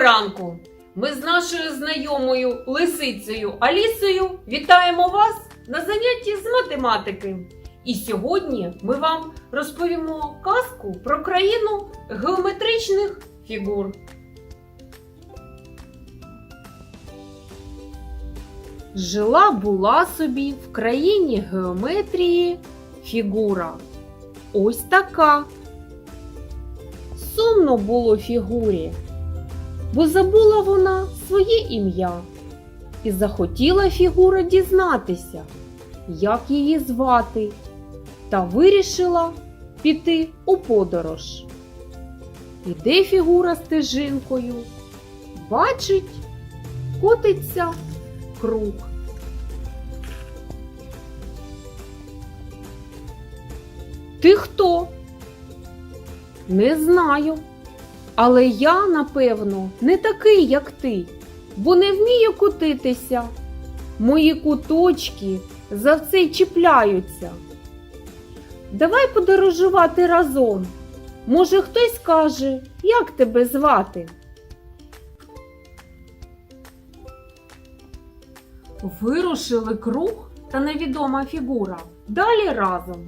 ранку! Ми з нашою знайомою лисицею Алісою вітаємо вас на занятті з математики. І сьогодні ми вам розповімо казку про країну геометричних фігур. Жила була собі в країні геометрії фігура. Ось така. Сумно було фігурі, бо забула вона своє ім'я і захотіла фігура дізнатися, як її звати, та вирішила піти у подорож. Іде фігура стежинкою, бачить, котиться круг. Ти хто? Не знаю. Але я, напевно, не такий, як ти, бо не вмію кутитися. Мої куточки за все чіпляються. Давай подорожувати разом. Може, хтось скаже, як тебе звати? Вирушили круг та невідома фігура. Далі разом.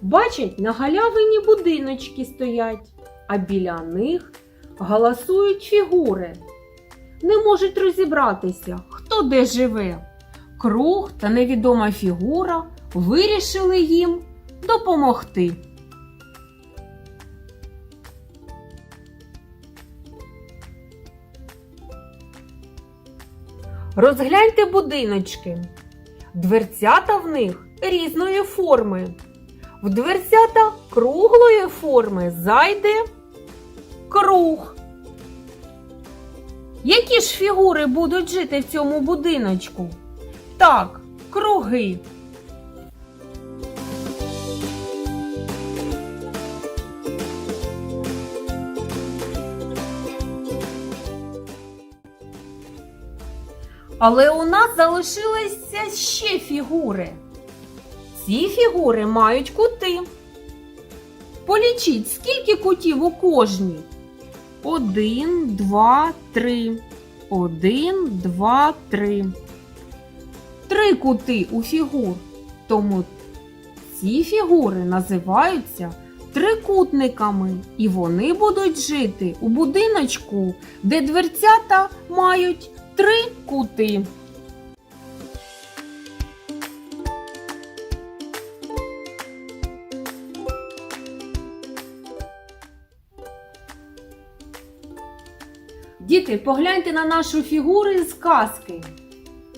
Бачать, на галявині будиночки стоять, а біля них галасують фігури. Не можуть розібратися, хто де живе. Круг та невідома фігура вирішили їм допомогти. Розгляньте будиночки. Дверцята в них різної форми. В дверцята круглої форми зайде круг. Які ж фігури будуть жити в цьому будиночку? Так, круги. Але у нас залишилися ще фігури. Ці фігури мають кути. Полічіть, скільки кутів у кожній. Один, два, три. Один, два, три. Три кути у фігур. Тому ці фігури називаються трикутниками, і вони будуть жити у будиночку, де дверцята мають три кути. Діти, погляньте на нашу фігуру з казки.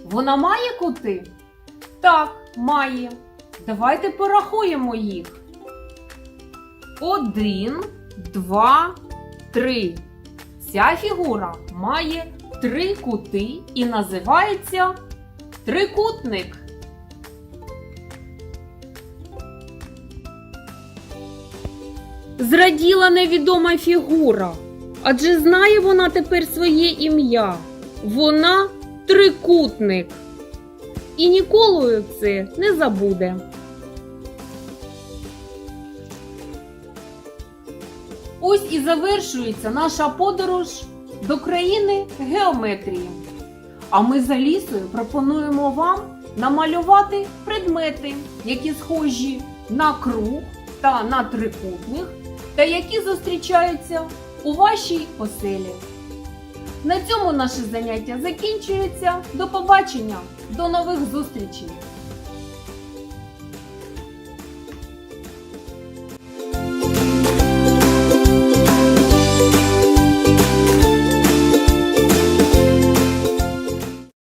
Вона має кути? Так, має. Давайте порахуємо їх. Один, два, три. Ця фігура має три кути і називається трикутник. Зраділа невідома фігура. Адже знає вона тепер своє ім'я. Вона трикутник. І ніколи це не забуде. Ось і завершується наша подорож до країни геометрії. А ми за лісою пропонуємо вам намалювати предмети, які схожі на круг та на трикутник, та які зустрічаються у вашій оселі. На цьому наше заняття закінчується. До побачення, до нових зустрічей!